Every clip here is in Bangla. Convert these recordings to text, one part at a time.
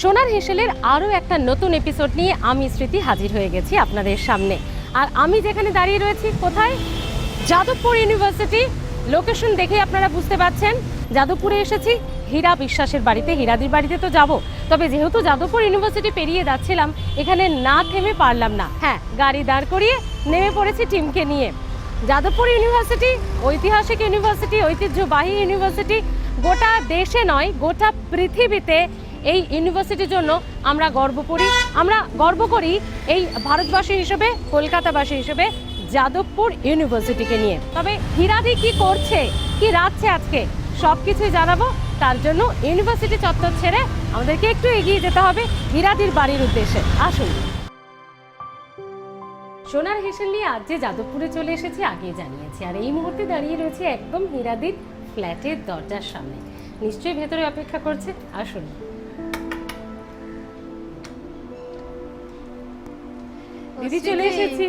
সোনার হেসেলের আরও একটা নতুন এপিসোড নিয়ে আমি স্মৃতি হাজির হয়ে গেছি আপনাদের সামনে। আর আমি যেখানে দাঁড়িয়ে রয়েছি, কোথায়? যাদবপুর ইউনিভার্সিটি। লোকেশন দেখে আপনারা বুঝতে পারছেন, যাদবপুরে এসেছি। হীরা বিশ্বাসের বাড়িতে, হীরাদির বাড়িতে তো যাব। তবে যেহেতু যাদবপুর ইউনিভার্সিটি পেরিয়ে যাচ্ছিলাম, এখানে না থেমে পারলাম না। হ্যাঁ গাড়ি দাঁড় করিয়ে নেমে পড়েছি টিমকে নিয়ে। যাদবপুর ইউনিভার্সিটি, ঐতিহাসিক ইউনিভার্সিটি, ঐতিহ্যবাহী ইউনিভার্সিটি, গোটা দেশে নয়, গোটা পৃথিবীতে এই ইউনিভার্সিটির জন্য আমরা গর্ব করি। আমরা গর্ব করি এই ভারতবাসী হিসেবে, কলকাতাবাসী হিসেবে যাদবপুর ইউনিভার্সিটিকে নিয়ে। তবে হীরাদি কি করছে, কি রাখছে আজকে, সব কিছুই জানাব। তার জন্য ইউনিভার্সিটি চত্বর ছেড়ে আমাদেরকে একটু এগিয়ে যেতে হবে হীরাদির বাড়ির উদ্দেশ্যে। আসুন। সোনার হেসেল নিয়ে আজ যে যাদবপুরে চলে এসেছি আগে জানিয়েছি। আর এই মুহূর্তে দাঁড়িয়ে রয়েছে একদম হীরাদির ফ্ল্যাটের দরজার সামনে। নিশ্চয়ই ভেতরে অপেক্ষা করছে। আসুন। দিদি চলে এসেছি।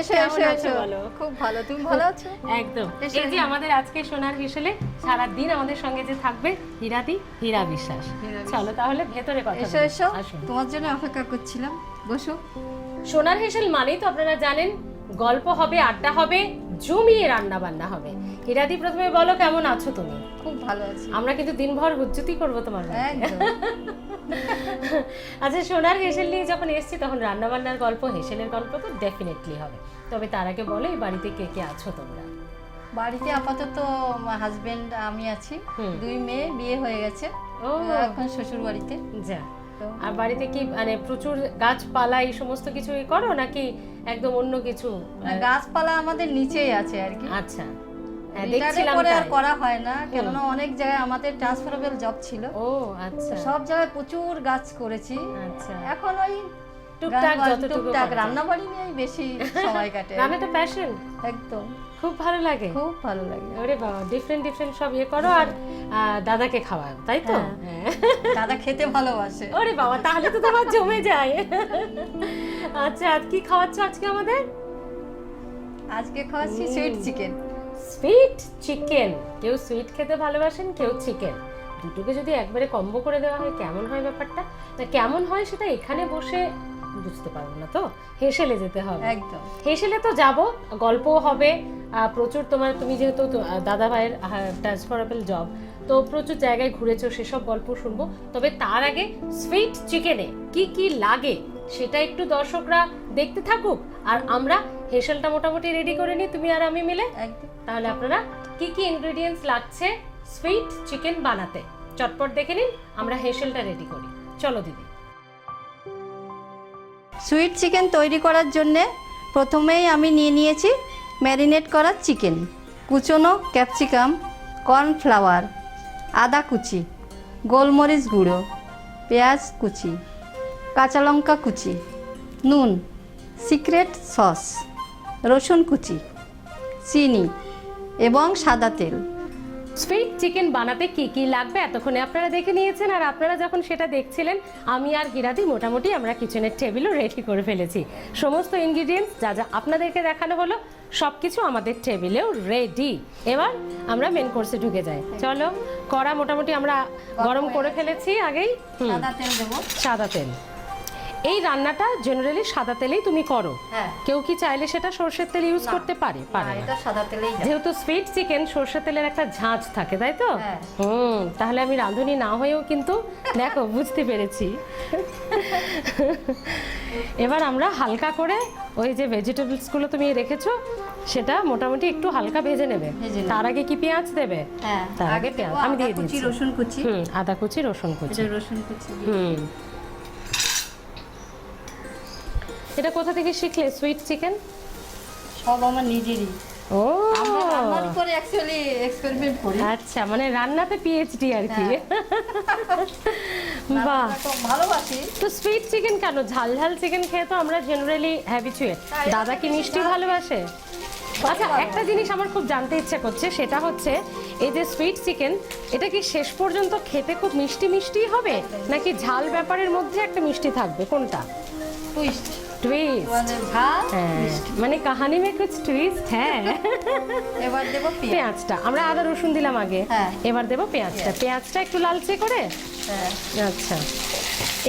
এসো কেমন আছো? বলো? খুব ভালো। তুমি ভালো আছো? একদম। এই যে আমাদের আজকে সোনার হেসেলে সারা দিন আমাদের সঙ্গে যে থাকবে হীরাদি হীরা বিশ্বাস। হীরা বিশ্বাস। চলো তাহলে ভেতরে কথা এসো এসো। তোমার জন্য অপেক্ষা করছিলাম। বসো। সোনার হেসেল মানেই তো আপনারা জানেন গল্প হবে আড্ডা হবে জমিয়ে রান্না বান্না হবে। হীরাদি প্রথমে বলো কেমন আছো তুমি? খুব ভালো আছি। আমরা কিন্তু দিনভর হুজ্জুতি করব তোমার একদম। আচ্ছা সোনার হেসেল নিয়ে যখন এসছি তখন রান্নাবান্নার গল্প হেসেলের গল্প তো ডেফিনেটলি হবে। তবে তার আগে বলো এই বাড়িতে কে কে আছো তোমরা? বাড়িতে আপাতত হাজবেন্ড আমি আছি। দুই মেয়ে বিয়ে হয়ে গেছে। ও। এখন শ্বশুর বাড়িতে যা আর বাড়িতে কি মানে প্রচুর গাছপালা এই সমস্ত কিছু করো নাকি একদম অন্য কিছু গাছপালা আমাদের নিচেই আছে আর কি। আচ্ছা। দেখছিলাম পরে আর। করা হয় না কেননা অনেক জায়গায় আমাদের ট্রান্সফারেবল জব ছিল। ও আচ্ছা। সব জায়গায় প্রচুর গাছ করেছি। আচ্ছা। এখন ওই টুকটাক যতটুকু টুকটাক রান্না বাড়ি নিয়েই বেশি সময় কাটে। রান্নাটা প্যাশন একদম। খুব ভালো লাগে। খুব ভালো লাগে। ওরে বাবা ডিফারেন্ট ডিফারেন্ট সব ইয়ে করো আর দাদাকে খাওয়াও তাই তো? হ্যাঁ। হ্যাঁ। দাদা খেতে ভালোবাসে। ওরে বাবা তাহলে তো তোমার জমে যায়। আচ্ছা আর কি খাওয়াচ্ছ আজকে আমাদের? আজকে খাওয়াচ্ছি সুইট চিকেন সুইট চিকেন কেউ সুইট খেতে ভালোবাসেন কেউ চিকেন দুটোকে যদি একবারে কম্বো করে দেওয়া হয় কেমন হয় ব্যাপারটা? তা কেমন হয় সেটা এখানে বসে বুঝতে পারব না তো? হেসেলে যেতে হবে। একদম। হেসেলে তো যাব গল্পও হবে। প্রচুর তোমার তুমি যেহেতু দাদা ভাইয়ের ট্রান্সফারেবল জব তো প্রচুর জায়গায় ঘুরেছো সেসব গল্প শুনব। তবে তার আগে সুইট চিকেনে কি কি লাগে সেটা একটু দর্শকরা দেখতে থাকুক। আর আমরা হেসেলটা মোটামুটি রেডি করে নিই তুমি আর আমি মিলে। একদম। তাহলে আপনারা কি কি ইনগ্রেডিয়েন্টস লাগছে সুইট চিকেন বানাতে? চটপট দেখে নিন, আমরা হেসেলটা রেডি করি। চলো দিদি। সুইট চিকেন তৈরি করার জন্যে প্রথমেই আমি নিয়ে নিয়েছি ম্যারিনেট করা চিকেন কুচনো ক্যাপসিকাম কর্নফ্লাওয়ার আদা কুচি, গোলমরিচ গুঁড়ো, পেঁয়াজ কুচি, কাঁচা লঙ্কা কুচি, নুন সিক্রেট সস রসুন কুচি, চিনি এবং সাদা তেল। সুইট চিকেন বানাতে কি কি লাগবে? এতক্ষণে আপনারা দেখে নিয়েছেন আর আপনারা যখন সেটা দেখছিলেন আমি আর গিরাদি মোটামুটি আমরা কিচেনের টেবিলও রেডি করে ফেলেছি। সমস্ত ইনগ্রিডিয়েন্টস যা যা আপনাদেরকে দেখানো হলো সব কিছু আমাদের টেবিলেও রেডি এবার আমরা মেন কোর্সে ঢুকে যাই। চলো কড়া মোটামুটি আমরা গরম করে ফেলেছি আগেই। সাদা তেল দেবো। সাদা তেল। এই রান্নাটা জেনারেলি সাদা তেলেই তুমি করো। হ্যাঁ। কেউ কি চাইলে সেটা সর্ষের তেল ইউজ করতে পারে পারে এটা সাদা তেলেই। যেহেতু সুইট চিকেন সর্ষের তেলের একটা ঝাঁঝ থাকে তাই তো? হ্যাঁ। হুম তাহলে আমি রাঁধুনি না হয়েও কিন্তু দেখো বুঝতে পেরেছি। এবার আমরা হালকা করে ওই যে ভেজিটেবলসগুলো তুমি রেখেছো সেটা মোটামুটি একটু হালকা ভেজে নেবে। তার আগে কি পেঁয়াজ দেবে? হ্যাঁ তার আগে পেঁয়াজ। আমি দিয়ে দিচ্ছি রসুন কুচি। হুম আদা কুচি রসুন কুচি। রসুন কুচি। হুম। এটা কোথা থেকে শিখলে? সুইট চিকেন সব আমার নিজেরই। ও। আমরা রান্নার উপরে অ্যাকচুয়ালি এক্সপেরিমেন্ট করি। আচ্ছা মানে রান্নাতে পিএইচডি আর কি। বাহ। তো ভালোবাসি। তো সুইট চিকেন কেন? ঝাল ঝাল চিকেন খেয়ে তো আমরা জেনারেলি হ্যাবিচুয়েট দাদা কি মিষ্টি ভালোবাসে? আচ্ছা একটা জিনিস আমার খুব জানতে ইচ্ছা করছে সেটা হচ্ছে এই যে সুইট চিকেন এটা কি শেষ পর্যন্ত খেতে খুব মিষ্টি মিষ্টি হবে? নাকি ঝাল ব্যাপারের মধ্যে একটা মিষ্টি থাকবে? কোনটা? টুইস্ট টুইস্ট মানে হ্যাঁ। মানে কাহানি মে কুছ টুইস্ট হ্যাঁ। এবার দেবো পেঁয়াজটা। আমরা আদা রসুন দিলাম আগে। হ্যাঁ। এবার দেবো পেঁয়াজটা। পেঁয়াজটা একটু লালচে করে? হ্যাঁ। আচ্ছা।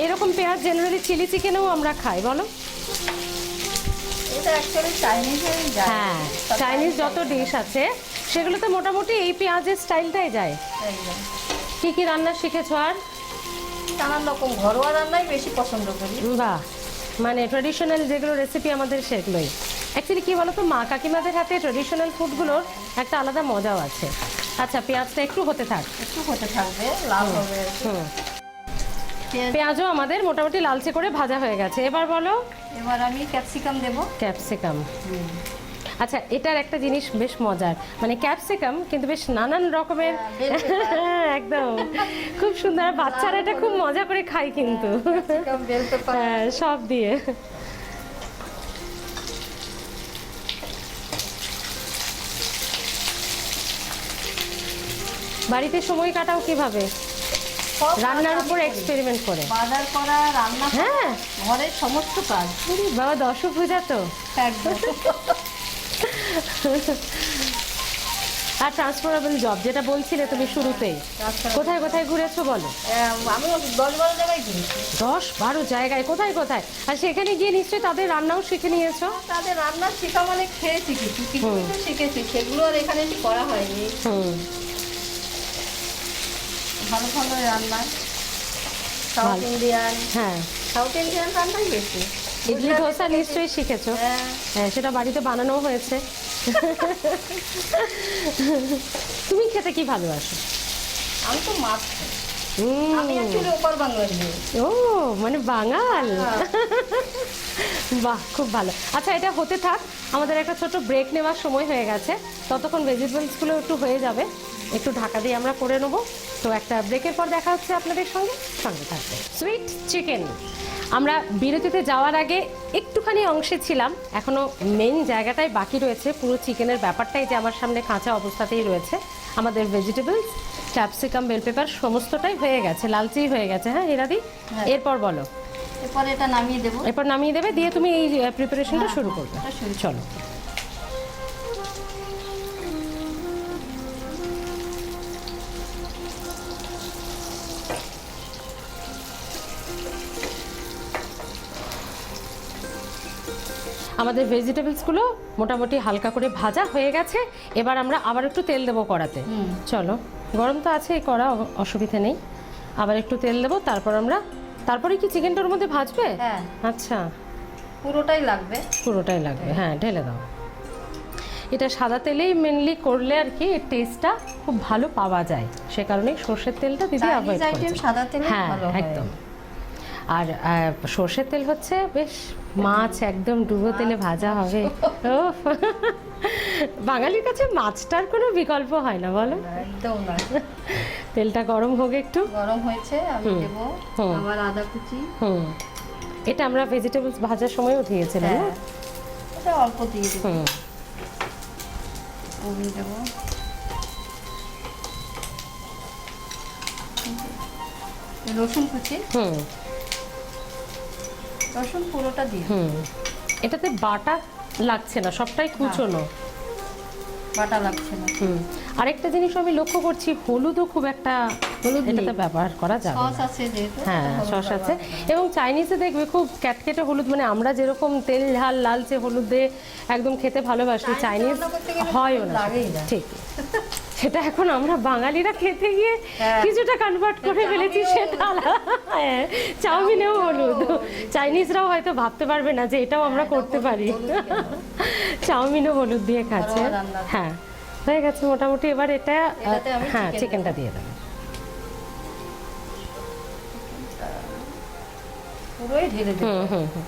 এরকম পেঁয়াজ জেনারেলি চিলি চিকেনেও আমরা খাই বলো? হ্যাঁ চাইনিজ যত ডিশ আছে সেগুলোতে মোটামুটি এই পেঁয়াজের স্টাইলটাই যায়। কি কি রান্না শিখেছো আর? নানান রকম ঘরোয়া রান্নাই বেশি পছন্দ করি। বাহ। মানে ট্রেডিশনাল যেগুলো রেসিপি আমাদের সেগুলোই। অ্যাকচুয়ালি কি বলতো মা কাকিমাদের হাতে ট্রেডিশনাল ফুডগুলোর একটা আলাদা মজাও আছে। আচ্ছা পেঁয়াজটা একটু হতে থাক। একটু হতে থাকবে লাল হবে হুম। পেঁয়াজও আমাদের মোটামুটি লালচে করে ভাজা হয়ে গেছে। এবার বলো? এবার আমি ক্যাপসিকাম দেবো। ক্যাপসিকাম। আচ্ছা এটার একটা জিনিস বেশ মজার। মানে ক্যাপসিকাম কিন্তু বেশ নানান রকমের হ্যাঁ, pepper। একদম। খুব সুন্দর। বাচ্চারা এটা খুব মজা করে খায় কিন্তু। হ্যাঁ সব দিয়ে। বাড়িতে সময় কাটাও কীভাবে? রান্নার উপর এক্সপেরিমেন্ট করে। বাজার করা রান্না হ্যাঁ। ঘরের সমস্ত কাজ। বাবা দশ পূজা তো আর ট্রান্সফারেবল জব যেটা বলছিলে তুমি শুরুতেই। Transferable কোথায় কোথায় ঘুরেছো বলো? আমি দশ বারো জায়গায় ঘুরেছি। দশ বারো জায়গায়? কোথায় কোথায়? আর সেখানে গিয়ে নিশ্চয়ই তাদের রান্নাও শিখে নিয়েছো? তাদের রান্না শেখা মানে খেয়েছি কিছু কিছু শিখেছি। সেগুলো আর এখানে করা হয়নি। হুম। ভালো ভালো রান্না। সাউথ ইন্ডিয়ান হ্যাঁ। সাউথ ইন্ডিয়ান রান্নাই বেশি। ইডলি ধোসা নিশ্চয়ই শিখেছো। হ্যাঁ। হ্যাঁ সেটা বাড়িতে বানানো হয়েছে। তুমি খেতে কি ভালোবাসো? আমি তো মাছ খাই। আমি অ্যাকচুয়ালি ওপার বাংলার ও মানে বাঙাল? বাহ খুব ভালো। আচ্ছা এটা হতে থাক আমাদের একটা ছোট ব্রেক নেওয়ার সময় হয়ে গেছে। ততক্ষণ ভেজিটেবলসগুলো একটু হয়ে যাবে। একটু ঢাকা দিয়ে আমরা করে নেব। তো একটা ব্রেকের পর দেখা হচ্ছে আপনাদের সঙ্গে। সঙ্গে থাকবে সুইট চিকেন আমরা বিরতিতে যাওয়ার আগে একটুখানি অংশে ছিলাম। এখনও মেন জায়গাটাই বাকি রয়েছে। পুরো চিকেনের ব্যাপারটাই যে আমার সামনে কাঁচা অবস্থাতেই রয়েছে। আমাদের ভেজিটেবলস ক্যাপসিকাম বেল পেপার সমস্তটাই হয়ে গেছে। লালচেই হয়ে গেছে। হ্যাঁ হিরাদি? হ্যাঁ। এরপর বলো। এরপর এটা নামিয়ে দেবো। এরপর নামিয়ে দেবে। দিয়ে তুমি এই প্রিপারেশনটা হ্যাঁ, শুরু হ্যাঁ, করবে। চলো। আমাদের ভেজিটেবলসগুলো মোটামুটি হালকা করে ভাজা হয়ে গেছে। এবার আমরা আবার একটু তেল দেবো কড়াতে। চলো গরম তো আছে কড়া অসুবিধা নেই। আবার একটু তেল দেবো তারপর আমরা তারপরে কি চিকেনটার মধ্যে ভাজবে? হ্যাঁ। আচ্ছা। পুরোটাই লাগবে। পুরোটাই লাগবে হ্যাঁ। ঢেলে দাও। এটা সাদা তেলেই মেনলি করলে আর কি টেস্টটা খুব ভালো পাওয়া যায়। সে কারণে সর্ষের তেলটা দিদি অ্যাভয়েড সাদা তেল হ্যাঁ। একদম। আর সর্ষের তেল হচ্ছে বেশ মাছ একদম ডুবো তেলে ভাজা হবে। উফ। বাঙালির কাছে মাছটার কোনো বিকল্প হয় না বলো? একদম না। তেলটা গরম হোক একটু। গরম হয়েছে আমি হুম। দেবো আমার আদা কুচি। হুম। এটা আমরা ভেজিটেবলস ভাজার সময়ও দিয়েছিলাম হ্যাঁ। না এটা অল্প দিয়ে দেবো। হুম। নুন দেবো। রসুন কুচি। হুম। রসুন পুরোটা দিয়ে হুম। এটাতে বাটা লাগছে না সবটাই কুচোনো। বাটা লাগছে না। হুম। আরেকটা জিনিস আমি লক্ষ্য করছি হলুদও খুব একটা হলুদ। এটাতে ব্যবহার করা যাবে সস আছে যেহেতু হ্যাঁ সস আছে। এবং চাইনিজে দেখবে খুব ক্যাটকেটে হলুদ মানে আমরা যেরকম তেল ঝাল লালচে হলুদ দিয়ে একদম খেতে ভালোবাসি চাইনিজ হয়ও না। ঠিক। সেটা এখন আমরা বাঙালিরা খেতে গিয়ে হ্যাঁ। কিছুটা কনভার্ট করে ফেলেছি সেটা হ্যাঁ চাউমিনেও হলুদ চাইনিজরাও হয়তো ভাবতে পারবে না যে এটাও আমরা করতে পারি। চাউমিনও হলুদ দিয়ে খাচ্ছে। হ্যাঁ হয়ে গেছে মোটামুটি। এবার এটা হ্যাঁ চিকেনটা দিয়ে দেবো। পুরোই ঢেলে দেবো। হুম হুম হুম।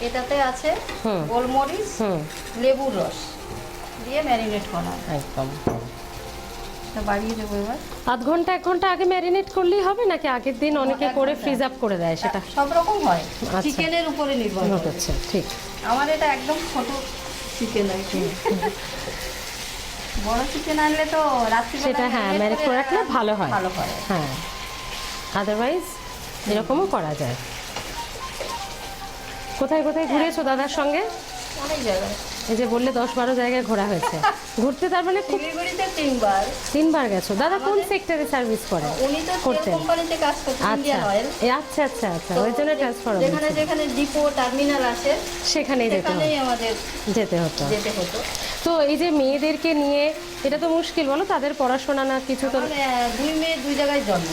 এটাতে আছে। গোলমরিচ লেবুর রস দিয়ে ম্যারিনেট করা। একদম। বাড়িয়ে দেবো এবার। আধ ঘণ্টা এক ঘণ্টা আগে ম্যারিনেট করলেই হবে নাকি আগের দিন অনেকে করে ফ্রিজ আপ করে দেয় সেটা? সব রকম হয়। আচ্ছা। চিকেনের উপরে নির্ভর নোট করে। হচ্ছে ঠিক। আমার এটা একদম ছোট চিকেন আর কি। বড় চিকেন আনলে তো রাত্রি সেটা হ্যাঁ ম্যারিনেট করে রাখলে ভালো হয়। ভালো হয়। হ্যাঁ আদারওয়াইজ এরকমও করা যায়। কোথায় কোথায় ঘুরেছো দাদার সঙ্গে? অনেক জায়গায়। এই যে বললে দশ বারো জায়গায় ঘোরা হয়েছে। ঘুরতে তার মানে খুব তিনবার। তিনবার গেছো। দাদা কোন সেক্টরে সার্ভিস করে? উনি তো তেল করতেন। কোম্পানিতে কাজ করতেন আচ্ছা। আচ্ছা আচ্ছা আচ্ছা। ওই জন্য ট্রান্সফার যেখানে যেখানে ডিপো টার্মিনাল আসে সেখানেই যেতে হতো। আমাদের যেতে হতো। যেতে হতো। তো এই যে মেয়েদেরকে নিয়ে এটা তো মুশকিল বলো? তাদের পড়াশোনা না কিছু তো দুই মেয়ে দুই জায়গায় জন্ম।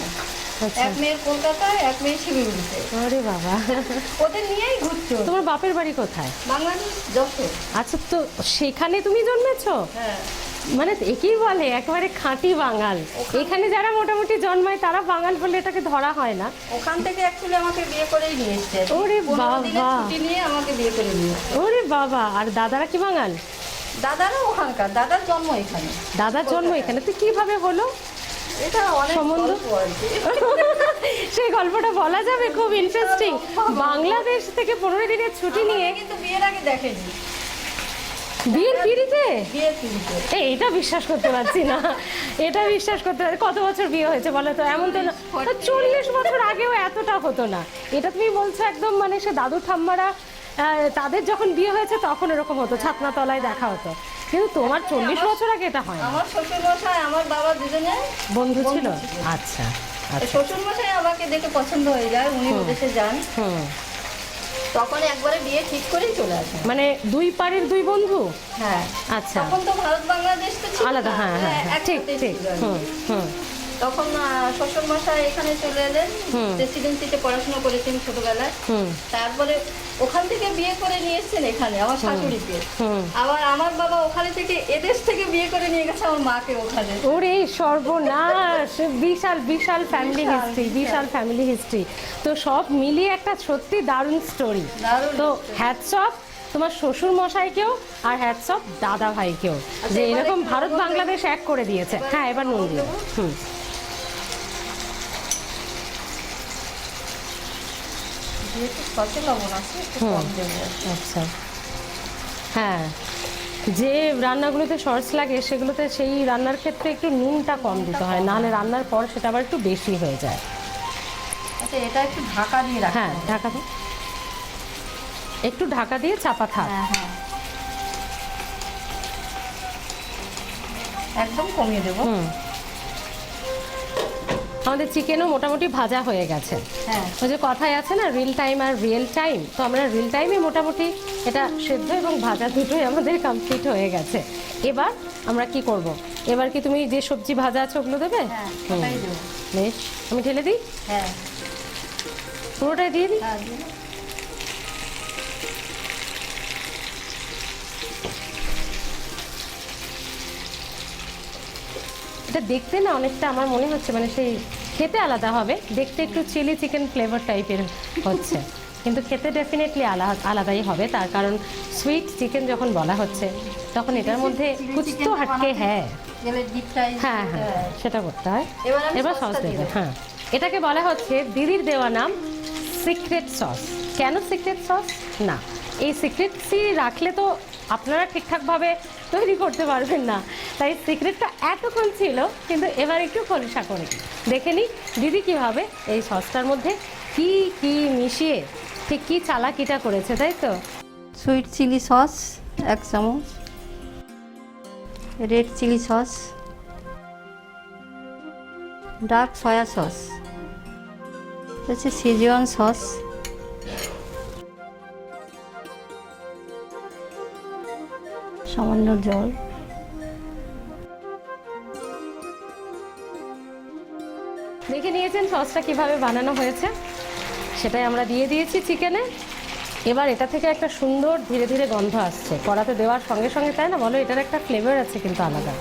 এক মেয়ের কলকাতায় এক মেয়ে শিলিগুড়িতে। আরে বাবা। ওদের নিয়েই ঘুরছো? তোমার বাপের বাড়ি কোথায়? বাংলাদেশ যশোর। আচ্ছা তো সেখানে তুমি জন্মেছো? হ্যাঁ। মানে একই বলে একেবারে খাঁটি বাঙাল। এখানে যারা মোটামুটি জন্মায় তারা বাঙাল বলে এটাকে ধরা হয় না। ওখান থেকে অ্যাকচুয়ালি আমাকে বিয়ে করেই নিয়ে এসছে। ওরে বাবা। ছুটি নিয়ে আমাকে বিয়ে করে নিয়ে ওরে বাবা আর দাদারা কি বাঙাল? দাদারা ওখানকার দাদার জন্ম এখানে। দাদার জন্ম এখানে। তো কীভাবে হলো? সম্বন্ধ? সেই গল্পটা বলা যাবে খুব ইন্টারেস্টিং বাংলাদেশ থেকে পনেরো দিনের ছুটি নিয়ে কিন্তু বিয়ের আগে দেখেনি। বিয়ের পিড়িতে এই এটা বিশ্বাস করতে পারছি না। এটা বিশ্বাস করতে পারছি কত বছর বিয়ে হয়েছে বলো তো? এমন তো না। চল্লিশ বছর আগেও এতটা হতো না। এটা তুমি বলছো একদম মানে সে দাদু ঠাম্মারা তাদের যখন বিয়ে হয়েছে তখন এরকম হতো ছাতনা তলায় দেখা হতো। কিন্তু তোমার চল্লিশ বছর আগে এটা হয় আমার শ্বশুর মশাই আমার বাবা দুজনে বন্ধু ছিল? আচ্ছা আচ্ছা। শ্বশুর মশাই আমাকে দেখে পছন্দ হয়ে যায় উনি বিদেশে যান। তখন একবারে বিয়ে ঠিক করেই চলে আসেন মানে দুই পাড়ের দুই বন্ধু? হ্যাঁ। আচ্ছা। তখন তো ভারত বাংলাদেশ তো আলাদা হ্যাঁ হ্যাঁ হ্যাঁ, ঠিক ঠিক। ছিল আর কি। হুম হুম। তখন শ্বশুর মশাই এখানে চলে এলেন। প্রেসিডেন্সিতে পড়াশোনা করেছেন ছোটবেলায়। তারপরে ওখান থেকে বিয়ে করে নিয়ে এসেছেন এখানে আমার শাশুড়িকে। আবার আমার বাবা ওখানে থেকে এদেশ থেকে বিয়ে করে নিয়ে গেছে আমার মাকে ওখানে। ওরে সর্বনাশ! বিশাল বিশাল ফ্যামিলি হিস্ট্রি বিশাল। ফ্যামিলি হিস্ট্রি তো সব মিলিয়ে একটা সত্যি দারুণ স্টোরি তো। হ্যাটস অফ তোমার শ্বশুর মশাইকেও আর হ্যাটস অফ দাদা ভাইকেও যে এরকম ভারত বাংলাদেশ এক করে দিয়েছে। হ্যাঁ এবার নুন হুম। যেহেতু সচে লবণ আছে একটু কম দেবো আচ্ছা। হ্যাঁ যে রান্নাগুলোতে সস লাগে সেগুলোতে সেই রান্নার ক্ষেত্রে একটু নুনটা কম দিতে হয় নাহলে রান্নার পর সেটা আবার একটু বেশি হয়ে যায়। আচ্ছা এটা একটু ঢাকা দিয়ে হ্যাঁ ঢাকা দিই একটু ঢাকা দিয়ে চাপা থাক। হ্যাঁ হ্যাঁ। একদম কমিয়ে দেবো। হুম। আমাদের চিকেনও মোটামুটি ভাজা হয়ে গেছে। হ্যাঁ। ওই যে কথায় আছে না রিল টাইম আর রিয়েল টাইম তো আমরা রিল টাইমে মোটামুটি এটা সেদ্ধ এবং ভাজা দুটোই আমাদের কমপ্লিট হয়ে গেছে। এবার আমরা কি করব? এবার কি তুমি যে সবজি ভাজা আছে ওগুলো দেবে? হ্যাঁ বেশ আমি ঢেলে দিই? হ্যাঁ। পুরোটাই দিয়ে দিই। এটা দেখতে না অনেকটা আমার মনে হচ্ছে মানে সেই খেতে আলাদা হবে। দেখতে একটু চিলি চিকেন ফ্লেভার টাইপের হচ্ছে। কিন্তু খেতে ডেফিনেটলি আলাদা আলাদাই হবে। তার কারণ সুইট চিকেন যখন বলা হচ্ছে তখন এটার মধ্যে Chili তো হাটকে হ্যাঁ। ফ্রাই হ্যাঁ হ্যাঁ সেটা করতে হয়। এবার সস দেবে হ্যাঁ। এটাকে বলা হচ্ছে দিদির দেওয়া নাম সিক্রেট সস কেন সিক্রেট সস না এই সিক্রেটসি রাখলে তো আপনারা ঠিকঠাকভাবে তৈরি করতে পারবেন না। তাই সিক্রেটটা এতক্ষণ ছিল, কিন্তু এবার একটু খোলসা করে। দেখে নিই, দিদি কীভাবে এই সসটার মধ্যে কি কি মিশিয়ে, ঠিক কী চালাকিটা করেছে, তাই তো? সুইট চিলি সস এক চামচ। Red chilli sauce dark soya sauce হচ্ছে সস সামান্য জল। দেখে নিয়েছেন সসটা কীভাবে বানানো হয়েছে? সেটাই আমরা দিয়ে দিয়েছি চিকেনে। এবার এটা থেকে একটা সুন্দর ধীরে ধীরে গন্ধ আসছে। কড়াতে দেওয়ার সঙ্গে সঙ্গে, তাই না বলো? এটার একটা ফ্লেভার আছে কিন্তু আলাদা।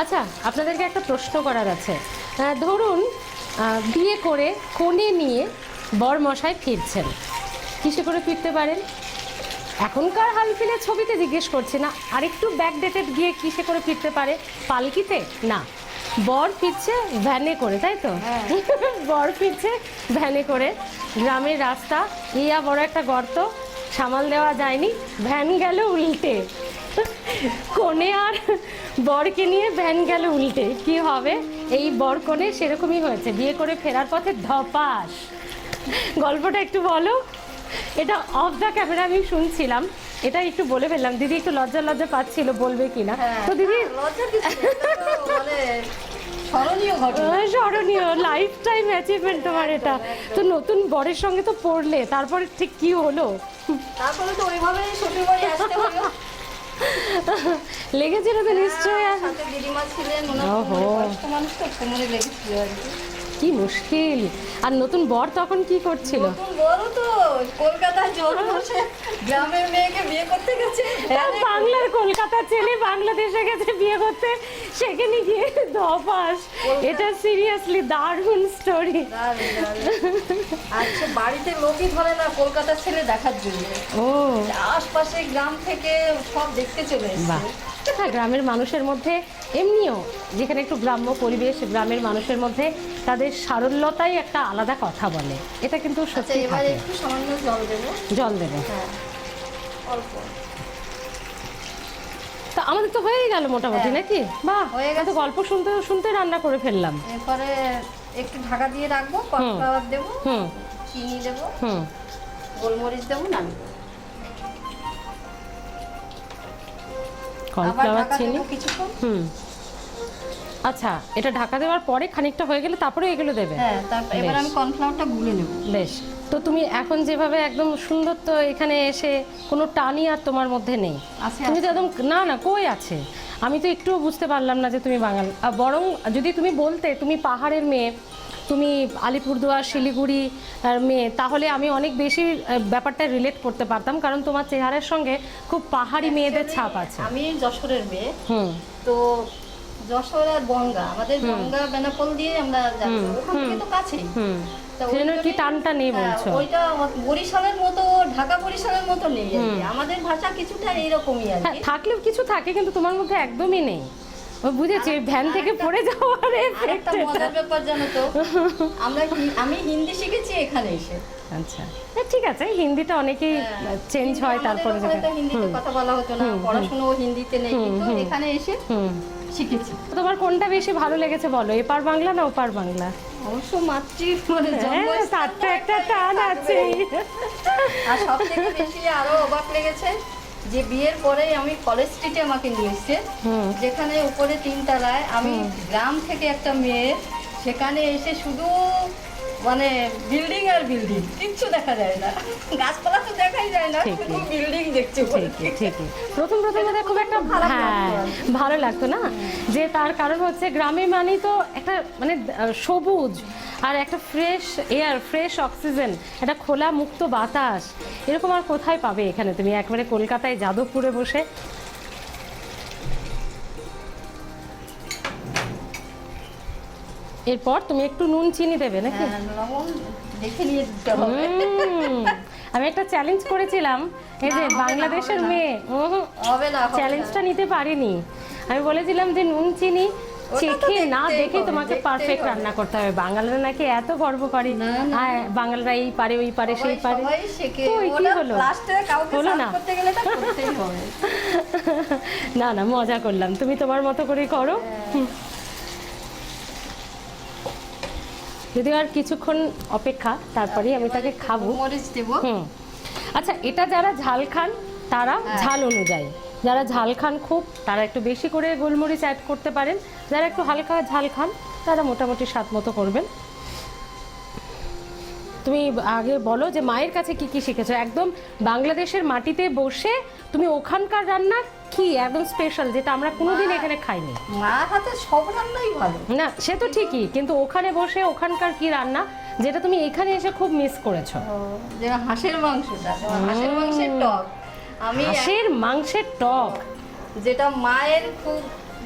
আচ্ছা আপনাদেরকে একটা প্রশ্ন করার আছে। ধরুন বিয়ে করে কোণে নিয়ে বর মশাই ফিরছেন। কিসে করে ফিরতে পারেন? এখনকার হালফিলে ছবিতে জিজ্ঞেস করছি না। আরেকটু ব্যাকডেটেড গিয়ে কিসে করে ফিরতে পারে? পালকিতে? না। বর ফিরছে ভ্যানে করে তাই তো? হ্যাঁ। বর ফিরছে ভ্যানে করে। গ্রামের রাস্তা ইয়া বড় একটা গর্ত সামাল দেওয়া যায়নি ভ্যান গেল উল্টে। কোণে আর বরকে নিয়ে ভ্যান গেল উল্টে। কি হবে? এই বর কোণে সেরকমই হয়েছে। বিয়ে করে ফেরার পথে ধপাস। গল্পটা একটু বলো। এটা অফ দ্য ক্যামেরা আমি শুনছিলাম। এটা একটু বলে ফেললাম। দিদি একটু লজ্জা লজ্জা পাচ্ছিল বলবে কিনা? হ্যাঁ, তো দিদি মানে স্মরণীয় ঘটনা। লাইফ টাইম অ্যাচিভমেন্ট তোমার এটা। তো নতুন বরের সঙ্গে তো পড়লে তারপরে ঠিক কি হলো? তারপরে তো ওইভাবেই শ্বশুর বাড়ি আসতে হলো। লেগেছিল তো নিশ্চয়ই। হ্যাঁ, দিদিমা ছিলেন ওনার ওহো। কোমরে বয়স্ক মানুষ তো লেগেছিল আর কি। কি মুশকিল। আর নতুন বর তখন কি করছিল? বড় তো জোর বসে গ্রামের মেয়েকে বিয়ে করতে গেছে। বাংলার কলকাতা ছেলে বাংলাদেশে গেছে বিয়ে করতে। সেখানে গিয়ে দপাস এটা সিরিয়াসলি দারুণ স্টোরি। আচ্ছা বাড়িতে লোকই ধরে না কলকাতার ছেলে দেখার জন্য। ও। আশপাশে গ্রাম থেকে সব দেখতে চলে এসেছে। হ্যাঁ গ্রামের মানুষের মধ্যে এমনিও যেখানে একটু গ্রাম্য পরিবেশ গ্রামের মানুষের মধ্যে তাদের সারল্যতাই একটা আলাদা কথা বলে। এটা কিন্তু আচ্ছা সত্যি এবারে থাকে। একটু সামান্য জল দেবো। হ্যাঁ অল্প। তা আমাদের তো হয়েই গেল মোটামুটি হ্যাঁ। নাকি? বাহ হয়ে তো গল্প শুনতে শুনতে রান্না করে ফেললাম। এরপরে একটু ঢাকা দিয়ে রাখব কর্নফ্লাওয়ার দেবো হুম। চিনি দেবো হুম। গোলমরিচ দেবো নামি কর্নফ্লাওয়ার চিনি। হুম। আচ্ছা এটা ঢাকা দেওয়ার পরে খানিকটা হয়ে গেলে তারপরে এগুলো দেবে? হ্যাঁ তারপর এবার। আমি কর্নফ্লাওয়ারটা গুলে নেব। বেশ। তো তুমি এখন যেভাবে একদম সুন্দর তো এখানে এসে কোনো টানি আর তোমার মধ্যে নেই। তুমি তো একদম না না কই আছে? আমি তো একটু বুঝতে পারলাম না যে তুমি বাঙাল। বরং যদি তুমি বলতে তুমি পাহাড়ের মেয়ে তুমি আলিপুরদুয়ার শিলিগুড়ি মেয়ে তাহলে আমি অনেক বেশি ব্যাপারটা রিলেট করতে পারতাম কারণ তোমার চেহারার সঙ্গে খুব পাহাড়ি মেয়েদের ছাপ আছে। আমি যশোরের মেয়ে। হুম। তো যশোর আর বনগা আমাদের বনগা বেনাপোল দিয়ে আমরা যাচ্ছি। ওখান থেকে তো কাছেই। সেজন্য কি টানটা নেই হ্যাঁ, বলছো? ওইটা বরিশালের মতো ঢাকা বরিশালের মতো নেই আমাদের ভাষা কিছুটা এইরকমই আর হ্যাঁ থাকলেও কিছু থাকে কিন্তু তোমার মধ্যে একদমই নেই। ও বুঝেছি ভ্যান থেকে পড়ে যাওয়ার আরেকটা মজার ব্যাপার জানো তো? আমরা আমি হিন্দি শিখেছি এখানে এসে। আচ্ছা। হ্যাঁ, ঠিক আছে হিন্দিটা অনেকেই চেঞ্জ হয় আমাদের তারপরে হিন্দিতে কথা বলা হতো না পড়াশোনা হিন্দিতে নেই কিন্তু এখানে এসে শিখেছি। তোমার কোনটা বেশি ভালো লেগেছে বলো এপার বাংলা না ওপার বাংলা? অবশ্য মাতৃ মানে হ্যাঁ একটা টান আছে আর সব থেকে বেশি আরও অবাক লেগেছে যে বিয়ের পরে আমি কলেজ স্ট্রিটে আমাকে নিয়েছে এসছে যেখানে উপরে তিনতলায় আমি গ্রাম থেকে একটা মেয়ে সেখানে এসে শুধু মানে বিল্ডিং আর বিল্ডিং কিচ্ছু দেখা যায় না। গাছপালা তো দেখাই যায় না। শুধু বিল্ডিং দেখছি ঠিকই ঠিকই। প্রথম প্রথম বোধহয় খুব একটা হ্যাঁ ভালো লাগতো না? যে তার কারণ হচ্ছে গ্রামে মানেই তো একটা মানে সবুজ আর একটা ফ্রেশ এয়ার ফ্রেশ অক্সিজেন একটা খোলা মুক্ত বাতাস। এরকম আর কোথায় পাবে এখানে তুমি? একবারে কলকাতায় যাদবপুরে বসে এরপর তুমি একটু নুন চিনি দেবে নাকি? হ্যাঁ, দেখে নিয়ে দিতে হবে। হুম, আমি একটা চ্যালেঞ্জ করেছিলাম। এই যে বাংলাদেশের মেয়ে। চ্যালেঞ্জটা নিতে পারিনি। আমি বলেছিলাম যে নুন চিনি চেখে না দেখে তোমাকে পারফেক্ট রান্না করতে হবে। বাঙালিরা নাকি এত গর্ব করে। হ্যাঁ বাঙালিরা এই পারে ওই পারে সেই পারে। ওই কি হলো? হলো না? না না মজা করলাম। তুমি তোমার মতো করে। করো হুম। যদিও আর কিছুক্ষণ অপেক্ষা তারপরেই আমি তাকে খাব। মরিচ দেবো। হুম। আচ্ছা এটা যারা ঝাল খান তারা হ্যাঁ। ঝাল অনুযায়ী। যারা ঝাল খান খুব তারা একটু বেশি করে গোলমরিচ অ্যাড করতে পারেন। যারা একটু হালকা ঝাল খান তারা মোটামুটি স্বাদ মতো করবেন। তুমি আগে বলো যে মায়ের কাছে কি কি শিখেছো? একদম বাংলাদেশের মাটিতে বসে তুমি ওখানকার রান্না কি একদম স্পেশাল যেটা আমরা কোনোদিন এখানে খাইনি। মার হাতে সব রান্নাই ভালো। না সে তো ঠিকই কিন্তু ওখানে বসে ওখানকার কি রান্না যেটা তুমি এখানে এসে খুব মিস করেছ। যেমন হাঁসের মাংসটা হাঁসের মাংসের টক। আমি হাঁসের মাংসের টক। যেটা মায়ের খুব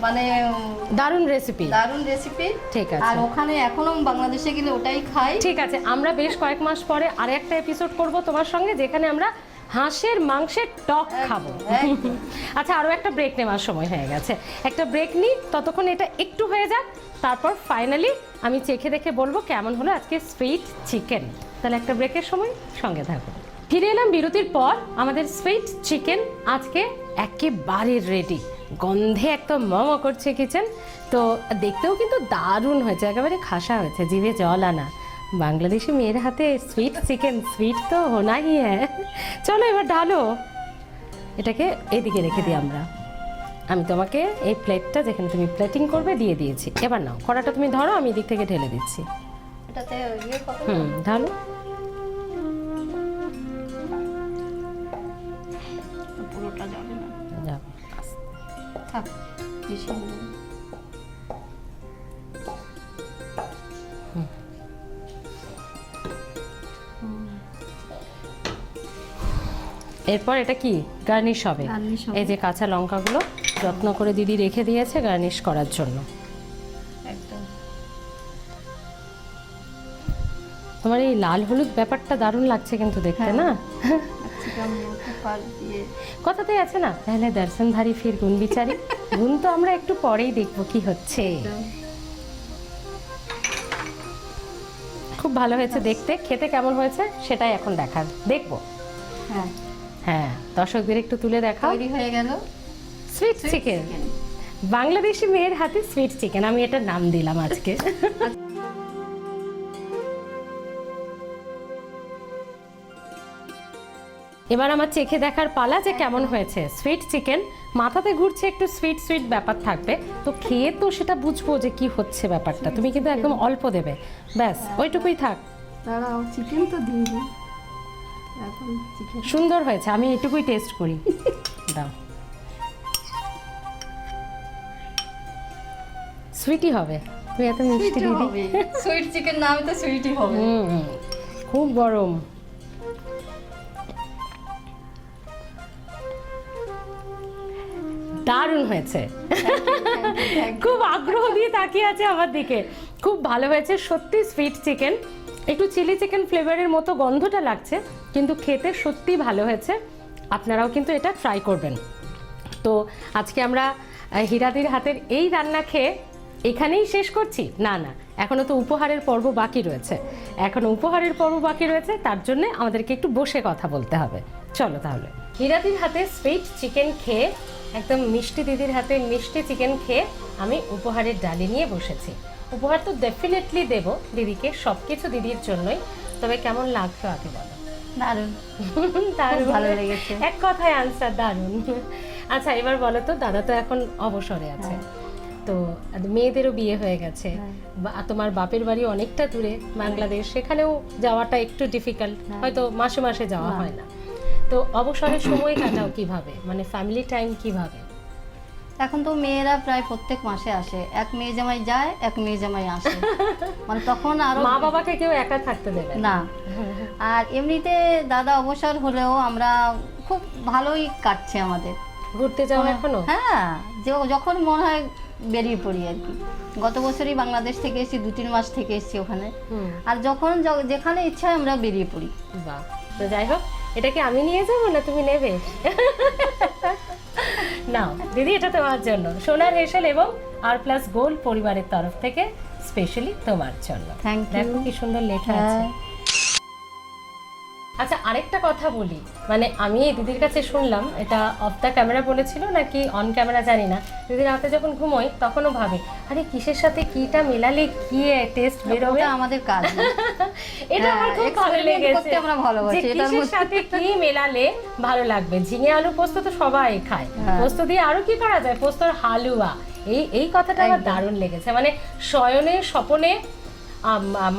মানে দারুণ রেসিপি দারুণ রেসিপি ঠিক আছে। আর ওখানে এখনও বাংলাদেশে গেলে ওটাই খাই। ঠিক আছে আমরা বেশ কয়েক মাস পরে আর একটা এপিসোড করব তোমার সঙ্গে যেখানে আমরা হাঁসের মাংসের টক খাব। আচ্ছা আরও একটা ব্রেক নেওয়ার সময় হয়ে গেছে। একটা ব্রেক নিই ততক্ষণ এটা একটু হয়ে যাক তারপর ফাইনালি আমি চেখে দেখে বলব কেমন হলো আজকে সুইট চিকেন তাহলে একটা ব্রেকের সময় সঙ্গে থাকো। ফিরে এলাম বিরতির পর আমাদের সুইট চিকেন আজকে একেবারে রেডি গন্ধে একদম মম করছে কিচেন তো দেখতেও কিন্তু দারুণ হয়েছে একেবারে খাসা হয়েছে জিভে জল আনা। বাংলাদেশি মেয়ের হাতে সুইট চিকেন সুইট তো হোনাই হ্যাঁ। চলো এবার ঢালো। এটাকে এদিকে রেখে দিই আমরা। আমি তোমাকে এই প্লেটটা যেখানে তুমি প্লেটিং করবে দিয়ে দিয়েছি। এবার নাও কড়াটা তুমি ধরো আমি এদিক থেকে ঢেলে দিচ্ছি। ইয়ে হুম ঢালো। পুরোটা যাবে না। আস্তে। থাক এরপর এটা কি? গার্নিশ হবে। এই যে কাঁচা লঙ্কাগুলো যত্ন করে দিদি রেখে দিয়েছে গার্নিশ করার জন্য। তোমার এই লাল হলুদ ব্যাপারটা দারুণ লাগছে কিন্তু দেখতে হ্যাঁ। না? দিয়ে। কথাতেই আছে না? তাহলে দর্শনধারী ফির গুণ বিচারি। গুণ তো আমরা একটু পরেই দেখব কি হচ্ছে। খুব ভালো হয়েছে দেখতে। খেতে কেমন হয়েছে সেটাই এখন দেখার। দেখব। হ্যাঁ। হ্যাঁ দর্শকদের একটু তুলে দেখাও। তৈরি হয়ে গেল সুইট চিকেন বাংলাদেশি মেয়ের হাতে সুইট চিকেন আমি এটা নাম দিলাম আজকে। এবার আমার চেখে দেখার পালা যে কেমন হয়েছে। সুইট চিকেন মাথাতে ঘুরছে একটু সুইট সুইট ব্যাপার থাকবে। তো খেয়ে তো সেটা বুঝব যে কি হচ্ছে ব্যাপারটা। তুমি কিন্তু একদম অল্প দেবে। ব্যাস ওইটুকুই থাক। দাঁড়াও চিকেন তো দিয়ে দিই। এখন চিকেন সুন্দর হয়েছে আমি এটুকুই টেস্ট করি। দাও। সুইটই হবে। তুই এত মিষ্টি দিদি সুইট চিকেন নামে তো সুইটই হবে। খুব গরম। দারুণ হয়েছে। খুব আগ্রহ দিয়ে তাকিয়ে আছে আমার দিকে। খুব ভালো হয়েছে সত্যি সুইট চিকেন একটু চিলি চিকেন ফ্লেভারের মতো গন্ধটা লাগছে। কিন্তু খেতে সত্যি ভালো হয়েছে। আপনারাও কিন্তু এটা ট্রাই করবেন। তো আজকে আমরা হীরাদির হাতের এই রান্না খেয়ে এখানেই শেষ করছি। না না এখনও তো উপহারের পর্ব বাকি রয়েছে। এখনও উপহারের পর্ব বাকি রয়েছে, তার জন্য আমাদেরকে একটু বসে কথা বলতে হবে। চলো তাহলে। হীরাদির হাতে সুইট চিকেন খেয়ে, একদম মিষ্টি দিদির হাতে মিষ্টি চিকেন খেয়ে আমি উপহারের ডালি নিয়ে বসেছি। উপহার তো ডেফিনেটলি দেব দিদিকে সব কিছু দিদির জন্যই। তবে কেমন লাগল আগে বলো। দারুণ। দারুণ। ভালো লেগেছে। এক কথায় আনসার দারুণ। আচ্ছা এবার বলো তো দাদা তো এখন অবসরে আছে। তো মেয়েদেরও বিয়ে হয়ে গেছে। হ্যাঁ। বা- তোমার বাপের বাড়ি অনেকটা দূরে বাংলাদেশ। সেখানেও যাওয়াটা একটু ডিফিকাল্ট হ্যাঁ। হয়তো মাসে মাসে যাওয়া হয় না। তো অবসরের সময় কাটাও কীভাবে? মানে ফ্যামিলি টাইম কীভাবে? এখন তো মেয়েরা প্রায় প্রত্যেক মাসে আসে। এক মেয়ে জামাই যায় এক মেয়ে জামাই আসে। মানে তখন আরও মা বাবাকে কেউ একা থাকতে দেবে না। আর এমনিতে দাদা অবসর হলেও আমরা খুব ভালোই কাটছে আমাদের। ঘুরতে যাও এখনও? হ্যাঁ যে যখন মনে হয় বেরিয়ে পড়ি আর কি। গত বছরই বাংলাদেশ থেকে এসেছি দু তিন মাস থেকে এসেছি ওখানে। আর যখন যেখানে ইচ্ছা হয় আমরা বেরিয়ে পড়ি। বাহ। তো যাই হোক এটা কি আমি নিয়ে যাব না তুমি নেবে? নাও দিদি এটা তোমার জন্য। সোনার হেসেল এবং আর প্লাস গোল্ড পরিবারের তরফ থেকে স্পেশালি তোমার জন্য। থ্যাংক ইউ কি সুন্দর লেখা আছে। হ্যাঁ আচ্ছা আরেকটা কথা বলি। মানে আমি এই দিদির কাছে শুনলাম এটা অফ দ্য ক্যামেরা বলেছিল নাকি অন ক্যামেরা জানি না। দিদির রাতে যখন ঘুমোই তখনও ভাবে আরে কিসের সাথে কিটা মেলালে কি টেস্ট বেরোবে? ওটা আমাদের কাজ। এটা আমার হ্যাঁ, খুব ভালো লেগেছে। আমরা ভালোবাসি, কিসের সাথে কি মেলালে ভালো লাগবে? ঝিঙে আলু পোস্ত তো সবাই খায়। হ্যাঁ। পোস্ত দিয়ে আরও কি করা যায়? পোস্তর হালুয়া। এই এই কথাটা আমার। দারুণ লেগেছে। মানে শয়নে স্বপনে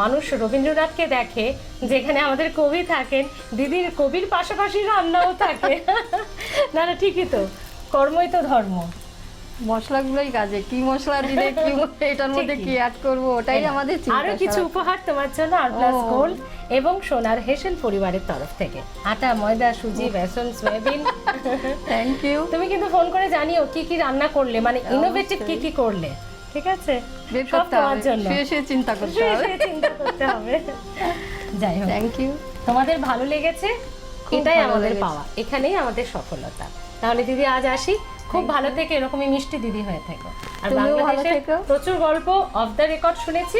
মানুষ রবীন্দ্রনাথকে দেখে যেখানে আমাদের কবি থাকেন দিদির কবির পাশাপাশি রান্নাও থাকে। না না ঠিকই তো। কর্মই তো ধর্ম। মশলাগুলোই কাজে। কি মশলা দিলে কি এটার মধ্যে কি অ্যাড করব ওটাই আমাদের আরও কিছু উপহার তোমার জন্য আর প্লাস গোল্ড এবং সোনার হেসেল পরিবারের তরফ থেকে। আটা ময়দা সুজি বেসন সয়াবিন। থ্যাংক ইউ তুমি কিন্তু ফোন করে জানিও কি কি রান্না করলে? মানে ইনোভেটিভ কি কি করলে? ঠিক আছে? বের করতে হবে। শুয়ে শুয়ে চিন্তা করতে হবে। চিন্তা করতে হবে। যাই হোক। থ্যাংক ইউ তোমাদের ভালো লেগেছে? এটাই আমাদের পাওয়া। এখানেই আমাদের সফলতা। তাহলে দিদি আজ আসি। খুব ভালো থেকে এরকমই মিষ্টি দিদি হয়ে থেকো। আর বাংলাদেশের প্রচুর গল্প অফ দ্য রেকর্ড শুনেছি।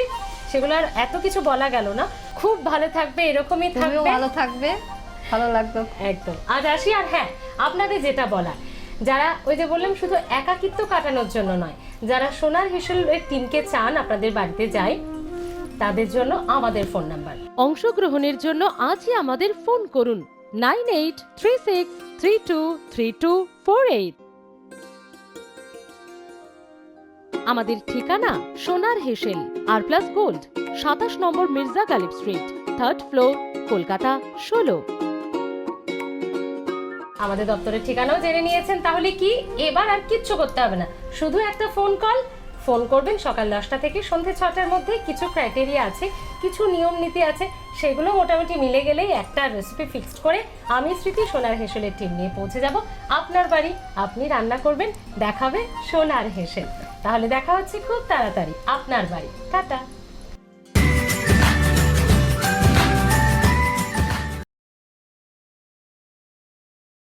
সেগুলো আর এত কিছু বলা গেল না। খুব ভালো থাকবে এরকমই থাকবে। ভালো থাকবে। ভালো লাগবে একদম। আজ আসি আর হ্যাঁ আপনাদের যেটা বলার। যারা ওই যে বললাম শুধু একাকিত্ব কাটানোর জন্য নয়, যারা সোনার হেসেলের টিমকে চান আপনাদের বাড়িতে যায়, তাদের জন্য আমাদের ফোন নাম্বার। অংশগ্রহণের জন্য আজই আমাদের ফোন করুন nine eight three six three two three two four eight. আমাদের ঠিকানা সোনার হেসেল, আর প্লাস গোল্ড, সাতাশ নম্বর Mirza Ghalib street, third floor, Kolkata, ষোলো। আমাদের দপ্তরের ঠিকানাও জেনে নিয়েছেন, তাহলে কি এবার আর কিচ্ছু করতে হবে না। শুধু একটা ফোন কল, ফোন করবেন সকাল দশটা থেকে সন্ধে ছটার মধ্যে কিছু ক্রাইটেরিয়া আছে, কিছু নিয়ম নীতি আছে, সেগুলো মোটামুটি মিলে গেলেই একটা রেসিপি ফিক্সড করে আমি স্মৃতি সোনার হেসেলের টিম নিয়ে পৌঁছে যাব। আপনার বাড়ি, আপনি রান্না করবেন, দেখাবে সোনার হেসেল। তাহলে দেখা হচ্ছে খুব তাড়াতাড়ি। আপনার বাড়ি। টাটা।